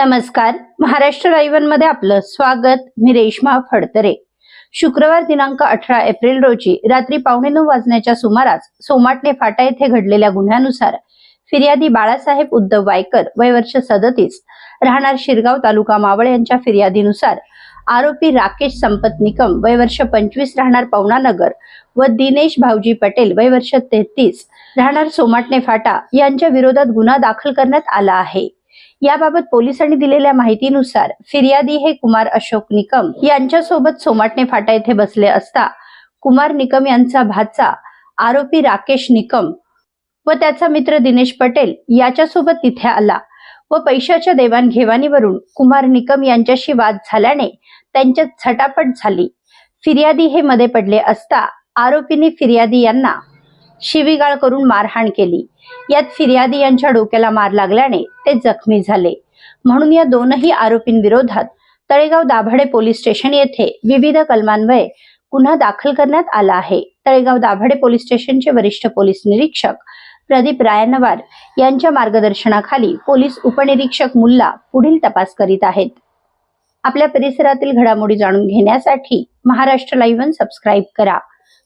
नमस्कार. महाराष्ट्र लाईव्हमध्ये आपलं स्वागत. मी रेश्मा फडतरे. शुक्रवार दिनांक अठरा एप्रिल रोजी रात्री पावणे नऊ वाजण्याच्या सुमारास सोमाटणे फाटा येथे घडलेल्या गुन्ह्यानुसार फिर्यादी बाळासाहेब उद्धव वायकर वय वर्ष सदतीस राहणार शिरगाव तालुका मावळ यांच्या फिर्यादीनुसार आरोपी राकेश संपत निकम वय वर्ष पंचवीस राहणार पवनानगर व दिनेश भाऊजी पटेल वय वर्ष तेहतीस राहणार सोमाटणे फाटा यांच्या विरोधात गुन्हा दाखल करण्यात आला आहे. याबाबत पोलिसांनी दिलेल्या माहितीनुसार फिर्यादी हे कुमार अशोक निकम यांच्यासोबत सोमाटणे फाटा येथे बसले असता कुमार निकम यांचा भाचा आरोपी राकेश निकम व त्याचा मित्र दिनेश पटेल याच्यासोबत तिथे आला व पैशाच्या देवाणघेवाणीवरून कुमार निकम यांच्याशी वाद झाल्याने त्यांच्यात झटापट झाली. फिर्यादी हे मध्ये पडले असता आरोपींनी फिर्यादी यांना शिवीगाळ करून मारहाण केली. यात फिर्यादी यांच्या डोक्याला मार लागल्याने ते जखमी झाले. म्हणून या दोनही आरोपींविरोधात तळेगाव दाभाडे पोलीस स्टेशन येथे विविध कलमान्वये गुन्हा दाखल करण्यात आला आहे. तळेगाव दाभाडे पोलीस स्टेशनचे वरिष्ठ पोलीस निरीक्षक प्रदीप रायनवार यांच्या मार्गदर्शनाखाली पोलीस उपनिरीक्षक मुल्ला पुढील तपास करीत आहेत. आपल्या परिसरातील घडामोडी जाणून घेण्यासाठी महाराष्ट्र लाईव्ह सबस्क्राईब करा.